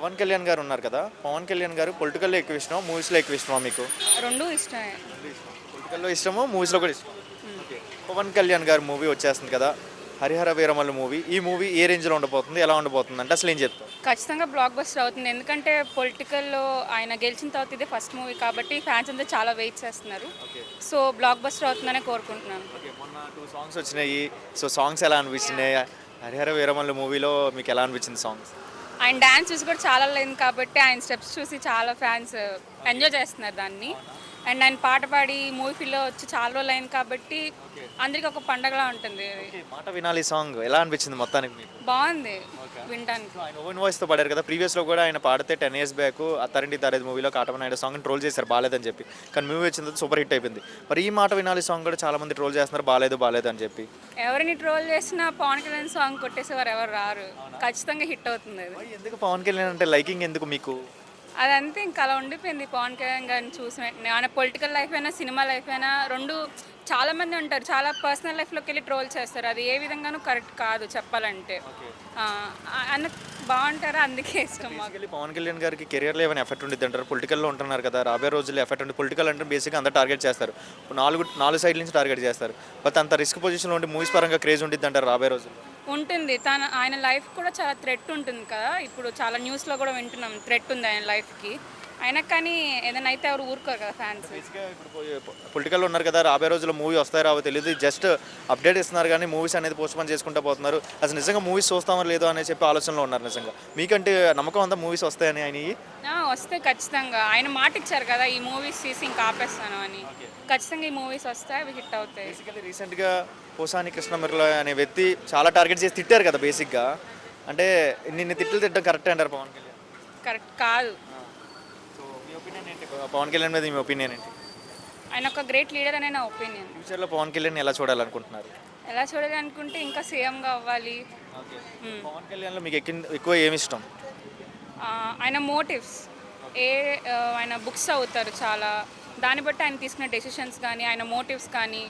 పవన్ కళ్యాణ్ గారు ఉన్నారు కదా. పవన్ కళ్యాణ్ గారు పొలిటికల్లో ఎక్కువ ఇష్టమా మూవీస్లో ఎక్కువ ఇష్టమా మీకు? రెండు ఇష్టమే. పొలిటికల్లో ఇష్టమో? మూవీస్లో కూడా ఇష్టం పవన్ కళ్యాణ్ గారు మూవీ వచ్చేస్తుంది కదా. హరిహర వీరమల్లు మూవీ ఈ మూవీ ఏ రేంజ్లో ఉండబోతుంది ఎలా ఉండబోతుంది అంటే అసలు ఏం చెప్తారు? ఖచ్చితంగా బ్లాక్ బస్టర్ అవుతుంది. ఎందుకంటే పొలిటికల్లో ఆయన గెలిచిన తర్వాత ఇదే ఫస్ట్ మూవీ కాబట్టి ఫ్యాన్స్ అంతా చాలా వెయిట్ చేస్తున్నారు. సో బ్లాక్ బస్టర్ అవుతుందనే కోరుకుంటున్నాను. ఓకే మొన్న టూ సాంగ్స్ వచ్చినాయి. సో సాంగ్స్ ఎలా అనిపించినాయి? హరిహర వీరమల్లు మూవీలో మీకు ఎలా అనిపించింది సాంగ్స్ ఆయన డ్యాన్స్ చూసి కూడా చాలా లేదు కాబట్టి ఆయన స్టెప్స్ చూసి చాలా ఫ్యాన్స్ ఎంజాయ్ చేస్తున్నారు దాన్ని. అండ్ ఆయన పాట పాడి మూవీ ఫీల్లో వచ్చి చాలా రోజులు అయింది కాబట్టి అందరికీ ఒక పండగలా ఉంటుంది. అది. మాట వినాలి సాంగ్ ఎలా అనిపించింది మొత్తానికి మీకు? బాగుంది వినడానికి ఆయన ఓవెన్ వాయిస్తో పాడారు కదా ప్రీవియస్లో కూడా ఆయన పాడితే టెన్ ఇయర్స్ బ్యాక్ అత్తారింటి దారేది మూవీలో కాటమనాయుడు సాంగ్ ట్రోల్ చేశారు బాలేదని చెప్పి. కానీ మూవీ వచ్చిన తర్వాత సూపర్ హిట్ అయిపోయింది. మరి ఈ మాట వినాలి సాంగ్ కూడా చాలా మంది ట్రోల్ చేస్తున్నారు బాలేదు బాలేదు అని చెప్పి. ఎవరిని ట్రోల్ చేసినా పవన్ కళ్యాణ్ సాంగ్ కొట్టేసేవారు ఎవరు రారు. ఖచ్చితంగా హిట్ అవుతుంది అది. ఎందుకు పవన్ కళ్యాణ్ అంటే లైకింగ్ ఎందుకు మీకు? అదంతా ఇంకా అలా ఉండిపోయింది. పవన్ కళ్యాణ్ గారిని చూసి వెంటనే ఆయన పొలిటికల్ లైఫ్ అయినా సినిమా లైఫ్ అయినా రెండు చాలా మంది ఉంటారు. చాలా పర్సనల్ లైఫ్లోకి వెళ్ళి ట్రోల్ చేస్తారు. అది ఏ విధంగానూ కరెక్ట్ కాదు చెప్పాలంటే. అన్న బాగుంటారు? అందుకే ఇష్టం మాకు. పవన్ కళ్యాణ్ గారికి కెరియర్లో ఏమైనా ఎఫెక్ట్ ఉండిద్ది అంటారు? పొలిటికల్లో ఉంటున్నారు కదా రాబోయే రోజుల్లో ఎఫెక్ట్ ఉంది పొలిటికల్ అంటే బేసిక్గా అందరూ టార్గెట్ చేస్తారు. నాలుగు నాలుగు సైడ్ నుంచి టార్గెట్ చేస్తారు. బట్ అంత రిస్క్ పొజిషన్లో ఉండి మూవీస్ పరంగా క్రేజ్ ఉండిద్ది అంటారు రాబోయే రోజుల్లో? ఉంటుంది. తన ఆయన లైఫ్ కూడా చాలా థ్రెట్ ఉంటుంది కదా. ఇప్పుడు చాలా న్యూస్లో కూడా వింటున్నాం థ్రెట్ ఉంది ఆయన లైఫ్కి అయినా కానీ ఏదైనా అయితే ఎవరు ఊరుకోరు కదా ఫ్యాన్స్ బేసిక్గా ఇప్పుడు పొలిటికల్లో ఉన్నారు కదా రాబోయే రోజుల్లో మూవీ వస్తాయో రావో తెలియదు జస్ట్ అప్డేట్ ఇస్తున్నారు కానీ మూవీస్ అనేది పోస్ట్ పోన్ చేసుకుంటూ పోతున్నారు. అసలు నిజంగా మూవీస్ చూస్తామో లేదో అని చెప్పి ఆలోచనలో ఉన్నారు నిజంగా. మీకంటే నమ్మకం అంతా మూవీస్ వస్తాయని ఆయన వస్తే ఖచ్చితంగా. ఆయన మాట ఇచ్చారు కదా ఈ మూవీస్ తీసి ఇంకా ఆపేస్తాను అని. ఖచ్చితంగా ఈ మూవీస్ వస్తాయి అవి హిట్ అవుతాయి. బేసికలీ రీసెంట్గా పోసాని కృష్ణమిర్ల అనే వ్యక్తి చాలా టార్గెట్ చేసి తిట్టారు కదా బేసిక్గా అంటే నిన్ను తిట్లు తిట్టడం కరెక్ట్ అంటారు పవన్ కళ్యాణ్. కరెక్ట్ కాదు. మీ ఒపీనియన్ ఏంటి? పవన్ కళ్యాణ్ మీద మీ ఒపీనియన్ ఏంటి? ఆయన ఒక గ్రేట్ లీడర్ అనే నా ఒపీనియన్ ఫ్యూచర్లో పవన్ కళ్యాణ్ ఎలా చూడాలనుకుంటున్నారు? ఎలా చూడాలి అనుకుంటే ఇంకా సీఎంగా అవ్వాలి. పవన్ కళ్యాణ్లో మీకు ఎక్కి ఎక్కువ ఏమి ఇష్టం? ఆ, ఆయన మోటివ్స్ ఏ ఆ, ఆయన బుక్స్ అవుతారు చాలా. దాన్ని బట్టి ఆయన తీసుకునే డెసిషన్స్ కానీ ఆయన మోటివ్స్ కానీ